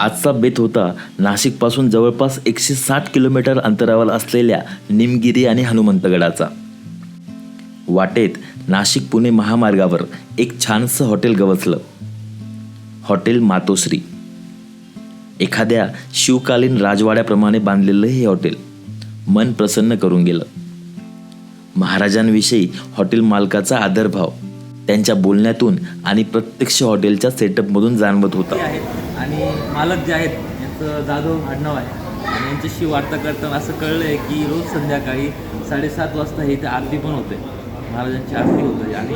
आजचा बेत होता नाशिकपासून जवळपास एकशे साठ किलोमीटर अंतरावर असलेल्या निमगिरी आणि हनुमंतगडाचा. वाटेत नाशिक पुणे महामार्गावर एक छानसं हॉटेल गवसलं. हॉटेल मातोश्री. एखाद्या शिवकालीन राजवाड्याप्रमाणे बांधलेलं हे हॉटेल मन प्रसन्न करून गेलं. महाराजांविषयी हॉटेल मालकाचा आदरभाव. त्यांच्या बोलण्यातून आणि प्रत्यक्ष हॉटेलच्या सेटअपमधून जाणवत होता. आणि मालक जे आहेत यांचं जाधव आडनाव आहे. आणि यांच्याशी वार्ता करताना असं कळलं आहे की रोज संध्याकाळी साडेसात वाजता हे इथे आरती पण होते. महाराजांची आरती होते. आणि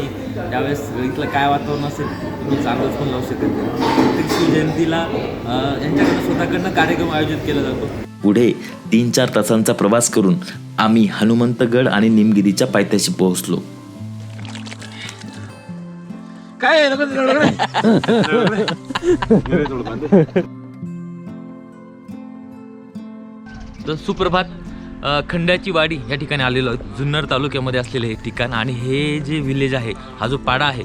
त्यावेळेस इथलं काय वातावरण असेल तुम्ही चांगलंच पण लावू शकत नाही. प्रत्येक शिवजयंतीला अं, यांच्याकडनं स्वतःकडनं कार्यक्रम आयोजित केला जातो. पुढे तीन चार तासांचा प्रवास करून आम्ही हनुमंतगड आणि निमगिरीच्या पायथ्याशी पोहोचलो. तर सुप्रभात अ, खंड्याची वाडी या ठिकाणी आलेलो आहे जुन्नर तालुक्यामध्ये असलेलं हे ठिकाण आणि हे जे विलेज आहे हा जो पाडा आहे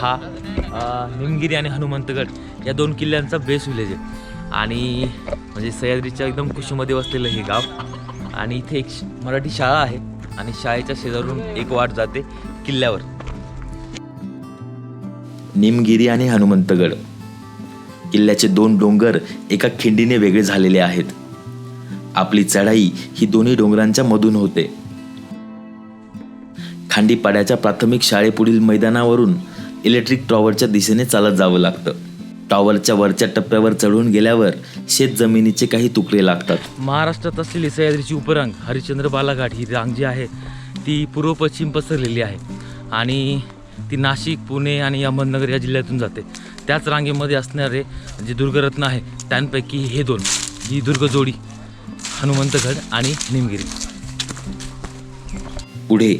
हा अ, निमगिरी आणि हनुमंतगड या दोन किल्ल्यांचा बेस विलेज आहे. आणि म्हणजे सह्याद्रीच्या एकदम कुशीमध्ये वसलेलं हे गाव. आणि इथे एक श- मराठी शाळा आहे आणि शाळेच्या शेजारून एक वाट जाते किल्ल्यावर. निमगिरी आणि हनुमंतगड. किल्ल्याचे दोन डोंगर एका खिंडीने वेगळे झालेले आहेत. आपली चढाई ही दोन्ही डोंगरांच्या मधून होते. खांडीपाड्याच्या प्राथमिक शाळेपुढील मैदानावरून इलेक्ट्रिक टॉवरच्या दिशेने चालत जावं लागतं. टॉवरच्या वरच्या टप्प्यावर चढून गेल्यावर शेत जमिनीचे काही तुकडे लागतात. महाराष्ट्रात असलेली सह्याद्रीची उपरांग हरिश्चंद्र बालाघाट ही रांग जी आहे ती पूर्व पश्चिम पसरलेली आहे. आणि ती नाशिक पुणे आणि अहमदनगर या जिल्ह्यातून जाते. त्याच रांगेमध्ये असणारे जे दुर्गरत्न आहे त्यांपैकी हे दोन ही दुर्गजोडी हनुमंतगड आणि निमगिरी. पुढे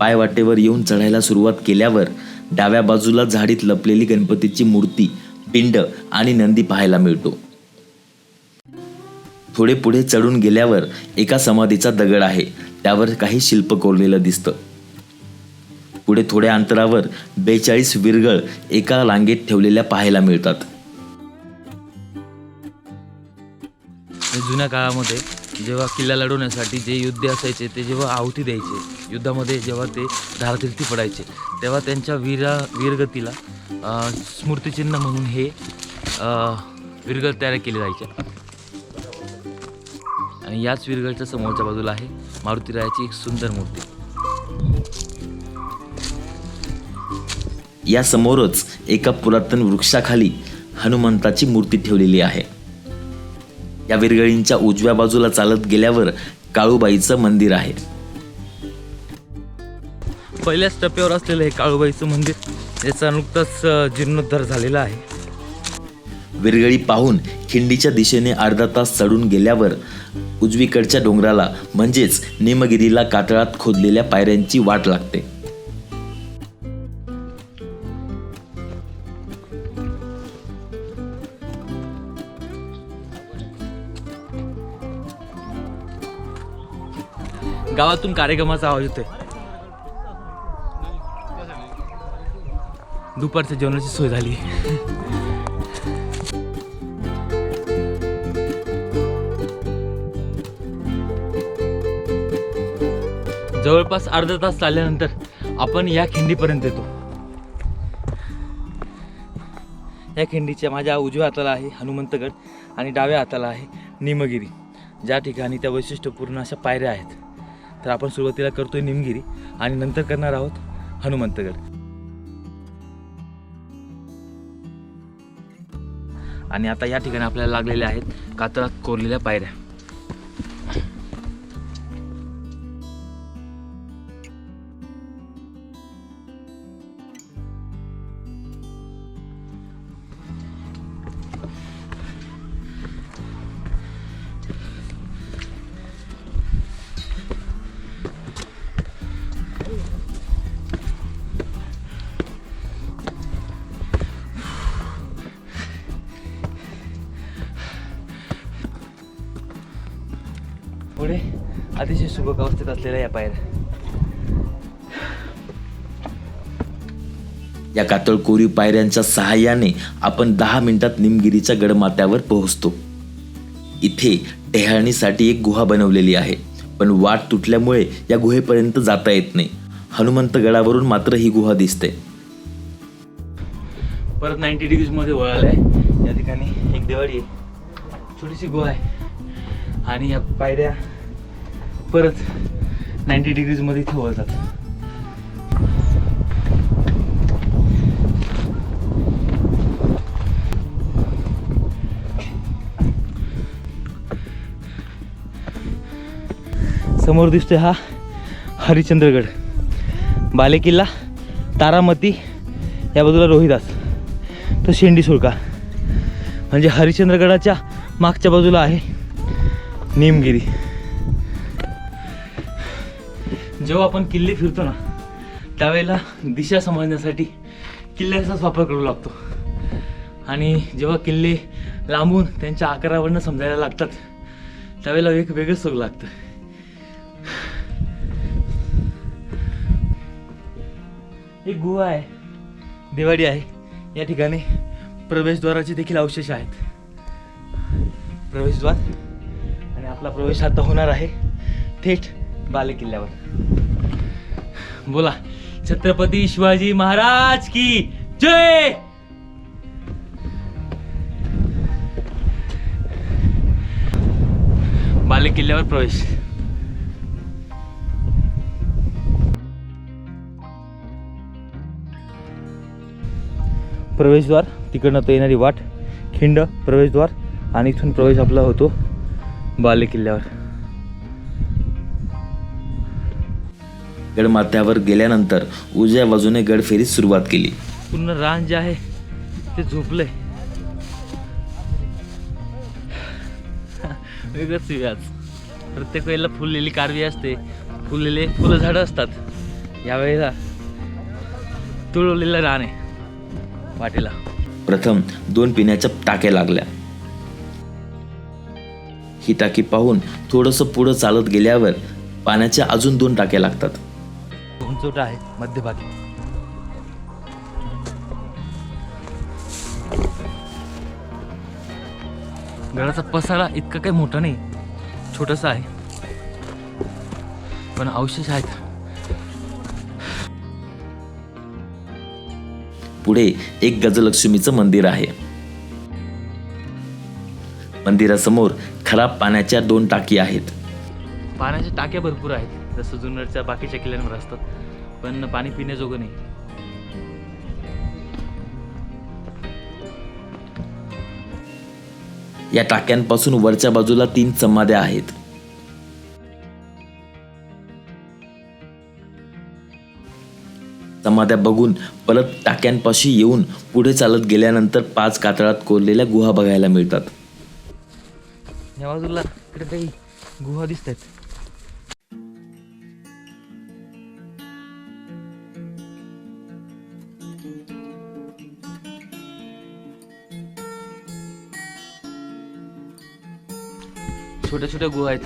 पायवाटेवर येऊन चढायला सुरुवात केल्यावर डाव्या बाजूला झाडीत लपलेली गणपतीची मूर्ती पिंड आणि नंदी पाहायला मिळतो. थोडे पुढे चढून गेल्यावर एका समाधीचा दगड आहे त्यावर काही शिल्प कोरलेलं दिसतं. पुढे थोड्या अंतरावर बेचाळीस विरगळ एका रांगेत ठेवलेल्या पाहायला मिळतात. जुन्या काळामध्ये जेव्हा किल्ला लढवण्यासाठी जे युद्ध असायचे ते जेव्हा आहुती द्यायचे युद्धामध्ये जेव्हा ते धारतीर्थी पडायचे तेव्हा त्यांच्या वीरा वीरगतीला स्मृतिचिन्ह म्हणून हे विरगळ तयार केले जायचे. आणि याच विरगळच्या समोरच्या बाजूला आहे मारुतीरायाची एक सुंदर मूर्ती. या समोरच एका पुरातन वृक्षाखाली हनुमंताची मूर्ती ठेवलेली आहे. या विरगळींच्या उजव्या बाजूला चालत गेल्यावर काळूबाईचं मंदिर आहे. पहिल्याच टप्प्यावर असलेलं हे काळूबाईचं मंदिर याचा नुकताच जीर्णोद्धार झालेला आहे. विरगळी पाहून खिंडीच्या दिशेने अर्धा तास चढून गेल्यावर उजवीकडच्या डोंगराला म्हणजेच निमगिरीला कातळात खोदलेल्या पायऱ्यांची वाट लागते. गावातून कार्यक्रमाचा आवाज येतोय. दुपारच्या जेवणाची सोय झाली. जवळपास अर्धा तास चालल्यानंतर आपण या खिंडीपर्यंत येतो. या खिंडीच्या माझ्या उजव्या हाताला आहे हनुमंतगड आणि डाव्या हाताला आहे निमगिरी. ज्या ठिकाणी त्या वैशिष्ट्यपूर्ण अशा पायऱ्या आहेत. तर आपण सुरुवातीला करतोय निमगिरी आणि नंतर करणार आहोत हनुमंतगड. आणि आता या ठिकाणी आपल्याला लागलेल्या आहेत कातळात कोरलेल्या पायऱ्या. पुढे अतिशय सुबक अवस्थेत असलेल्या या पायऱ्या. या कातळ कोरीव पायऱ्यांच्या सहाय्याने आपण दहा मिनिटात निमगिरीच्या गडमाथ्यावर पोहोचतो. इथे टेहाळणीसाठी एक गुहा बनवलेली आहे पण वाट तुटल्यामुळे या गुहेपर्यंत जाता येत नाही. हनुमंत गडावरून मात्र ही गुहा दिसते. परत नाईन्टी डिग्रीजमध्ये वळालं आहे या ठिकाणी एक देवाडी आहे. छोटीशी गुहा आहे. आणि या पायऱ्या परत नाईन्टी डिग्रीजमध्ये इथे वळतात समोर दिसतोय हा हरिश्चंद्रगड बालेकिल्ला तारामती या बाजूला रोहिदास तर शेंडी सुळका. म्हणजे हरिश्चंद्रगडाच्या मागच्या बाजूला आहे. निमगिरी. जेव्हा आपण किल्ले फिरतो ना त्यावेळेला दिशा समजण्यासाठी किल्ल्याचाच वापर करू लागतो. आणि जेव्हा किल्ले लांबून त्यांच्या आकारावरनं समजायला लागतात त्यावेळेला एक वेगळं सुख लागतं. एक गुहा आहे दिवाळी आहे. या ठिकाणी प्रवेशद्वाराचे देखील अवशेष आहेत. प्रवेशद्वार? आपला प्रवेश आता होणार आहे. थेट बालेकिल्ल्यावर. बोला छत्रपती शिवाजी महाराज की जय! बालेकिल्ल्यावर प्रवेश. प्रवेशद्वार तिकडनं तो येणारी वाट खिंड प्रवेशद्वार आणि इथून प्रवेश आपला होतो. बाले किल्ल्यावर. गडमाथ्यावर गेल्यानंतर उजव्या बाजूने गडफेरीस सुरुवात केली. पूर्ण रान जे आहे ते झोपलंय. वेगळंच व्याज प्रत्येक वेळेला फुललेली कारवी असते. फुललेले फुलं झाडं असतात. यावेळेला तुळवलेलं रान आहे वाटेला. प्रथम दोन पिण्याच्या टाक्या लागल्या. ही टाकी पाहून थोडंसं पुढं चालत गेल्यावर पाण्याच्या अजून दोन टाक्या लागतात. उंचवटा आहे मध्यभागी गडाचा पसारा इतका काही मोठा नाही छोटासा आहे. पण अवशेष आहेत. पुढे एक गजलक्ष्मीचं मंदिर आहे. मंदिरासमोर खराब पाण्याच्या दोन टाकी आहेत. पाण्याच्या टाक्या भरपूर आहेत. जसं जुन्नरच्या बाकीच्या किल्ल्यांवर असतात पण पाणी पिण्याजोगं नाही. या टाक्यांपासून वरच्या बाजूला तीन समाध्या आहेत. समाध्या बघून परत टाक्यांपाशी येऊन पुढे चालत गेल्यानंतर पाच कातळात कोरलेल्या गुहा बघायला मिळतात. या बाजूला इकडे काही गुहा दिसत आहेत छोट्या छोट्या गुहा आहेत.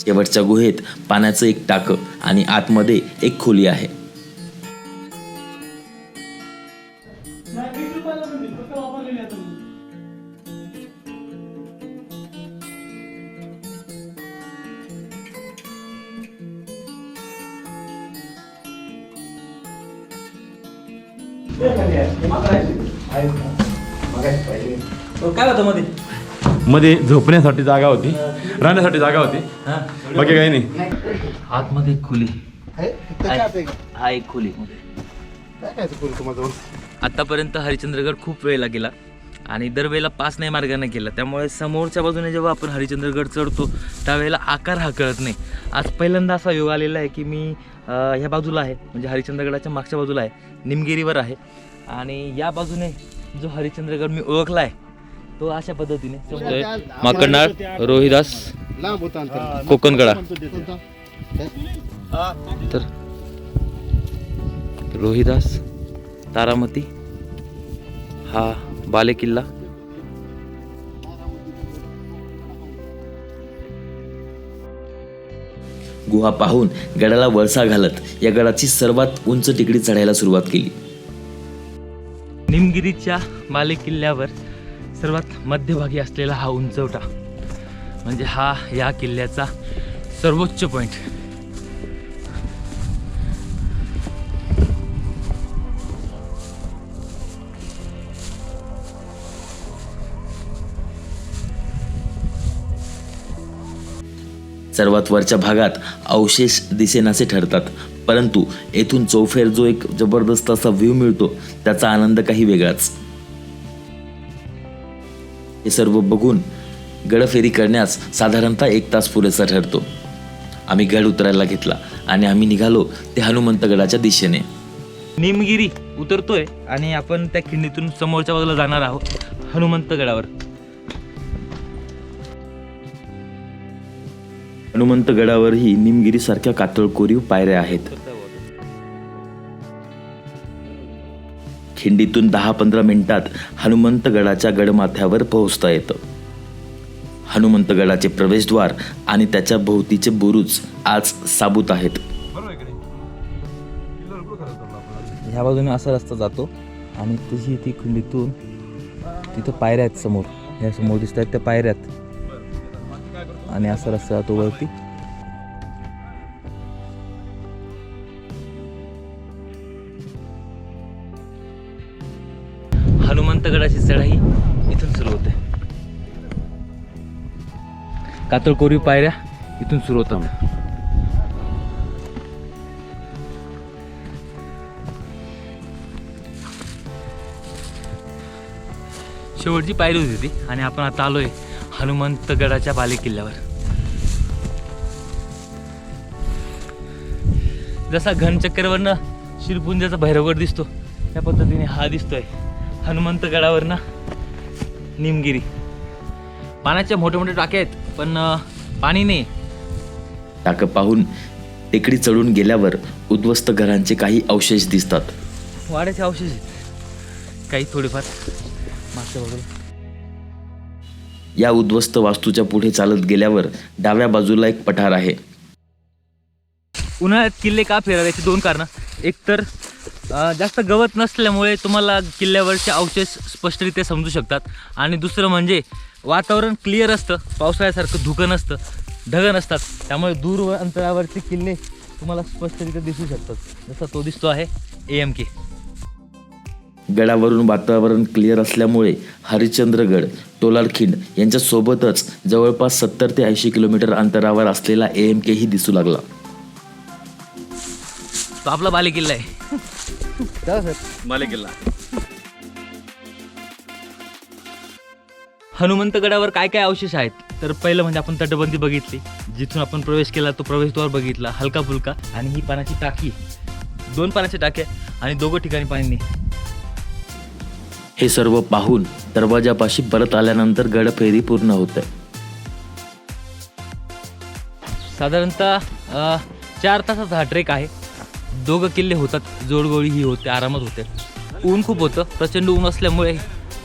शेवटच्या गुहेत पाण्याचं एक टाकं आणि आतमध्ये एक खोली आहे. काय होतं मध्ये? मध्ये झोपण्यासाठी जागा होती राहण्यासाठी जागा होती. बाकी काही नाही. आतमध्ये एक खोली. एक- हा एक खोली काय काय करू तुम्हाला? आतापर्यंत हरिश्चंद्रगड खूप वेळेला गेला आणि दरवेळेला पाच नाही मार्गाने केला त्यामुळे समोरच्या बाजूने जेव्हा आपण हरिश्चंद्रगड चढतो त्यावेळेला आकार हा कळत नाही. आज पहिल्यांदा असा योग आलेला आहे की मी ह्या बाजूला आहे म्हणजे हरिश्चंद्रगडाच्या मागच्या बाजूला आहे निमगिरीवर आहे. आणि या बाजूने जो हरिश्चंद्रगड मी ओळखला आहे तो अशा पद्धतीने माकडनाळ रोहिदास कोकणकडा कोणता? तर रोहिदास तारामती हा बालेकिल्ला. गुहा पाहून गडाला वळसा घालत या गडाची सर्वात उंच टेकडी चढायला सुरुवात केली. निमगिरीच्या माले किल्ल्यावर सर्वात मध्यभागी असलेला हा उंचवटा म्हणजे हा या किल्ल्याचा सर्वोच्च पॉईंट सर्वात वरच्या भागात अवशेष दिसेनासे ठरतात. परंतु येथून चौफेर जो एक जबरदस्त असा व्ह्यू मिळतो त्याचा आनंद काही वेगळाच. हे सर्व बघून गडफेरी करण्यास साधारणतः एक तास पुरेसा ठरतो. आम्ही गड उतरायला घेतला आणि आम्ही निघालो ते हनुमंतगडाच्या दिशेने. निमगिरी उतरतोय आणि आपण त्या खिंडीतून समोरच्या बाजूला जाणार आहोत हनुमंतगडावर. हनुमंतगडावरही निमगिरीसारख्या कातळ कोरीव पायऱ्या आहेत. खिंडीतून दहा पंधरा मिनिटात हनुमंतगडाच्या गडमाथ्यावर पोहोचता येतं. हनुमंतगडाचे प्रवेशद्वार आणि त्याच्या भोवतीचे बुरुज आज साबूत आहेत. ह्या बाजूने असा रस्ता जातो आणि तशी ती खिंडीतून तिथं पायऱ्या आहेत समोर. ह्या समोर दिसत आहेत त्या पायऱ्या आहेत आणि असा रस्ता जातो वरती. हनुमंतगडाची चढाई इथून सुरू होते. कातळ कोरीव पायऱ्या इथून सुरू होतात शेवटची पायरी होती ती आणि आपण आता आलोय हनुमंतगडाच्या बालेकिल्ल्यावर. जसा घनचक्करवरनं शिरपुंजाचा भैरवगड दिसतो त्या पद्धतीने हा दिसतोय. हनुमंतगडावरनं निमगिरी. पाण्याच्या मोठे मोठे टाके आहेत पण पाणी नाही. टाकं पाहून टेकडी चढून गेल्यावर उद्ध्वस्त घरांचे काही अवशेष दिसतात. वाड्याचे अवशेष आहेत. काही थोडेफार मागच्या बाजूला या उद्ध्वस्त वास्तूच्या पुढे चालत गेल्यावर डाव्या बाजूला एक पठार आहे. उन्हाळ्यात किल्ले का फिरायचे दोन कारणं. एक तर जास्त गवत नसल्यामुळे तुम्हाला किल्ल्यावरचे अवशेष स्पष्टरित्या समजू शकतात. आणि दुसरं म्हणजे वातावरण क्लिअर असतं. पावसाळ्यासारखं धुकं नसतं. ढगं नसतात. त्यामुळे दूर अंतरावरचे किल्ले तुम्हाला स्पष्टरित्या दिसू शकतात. जसा तो दिसतो आहे ए एम के गडावरून वातावरण क्लिअर असल्यामुळे हरिश्चंद्रगड टोलारखिंड यांच्यासोबतच जवळपास सत्तर ते ऐंशी किलोमीटर अंतरावर असलेला ए एम केही दिसू लागला. तो आपला बाले किल्ला आहे. हनुमंतगडावर काय काय अवशेष आहेत? तर पहिलं म्हणजे आपण तटबंदी बघितली. जिथून आपण प्रवेश केला तो प्रवेशद्वार बघितला हलका फुलका आणि ही पाण्याची टाकी. दोन पाण्याच्या टाक्या आणि दोघं ठिकाणी पाणी. नाही हे सर्व पाहून दरवाजापाशी परत आल्यानंतर गडफेरी पूर्ण होते. साधारणतः अ, चार तासाचा हा ट्रेक आहे. दोघं किल्ले होतात जोडगोळी ही होते आरामात होते. ऊन खूप होतं प्रचंड ऊन असल्यामुळे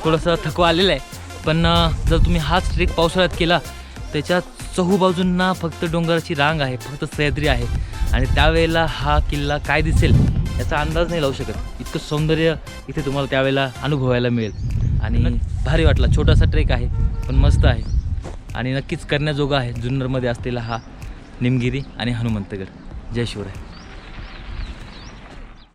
थोडंसं थकवा आलेला आहे. पण जर तुम्ही हाच ट्रेक पावसाळ्यात केला त्याच्यात चहूबाजूंना फक्त डोंगराची रांग आहे फक्त सह्याद्री आहे. आणि त्यावेळेला हा किल्ला काय दिसेल याचा अंदाज नाही लावू शकत. इतकं सौंदर्य इथे तुम्हाला त्यावेळेला अनुभवायला मिळेल. आणि भारी वाटला छोटासा ट्रेक आहे पण मस्त आहे. आणि नक्कीच करण्याजोगा आहे जुन्नरमध्ये असलेला हा निमगिरी आणि हनुमंतगड. जय शिवराय.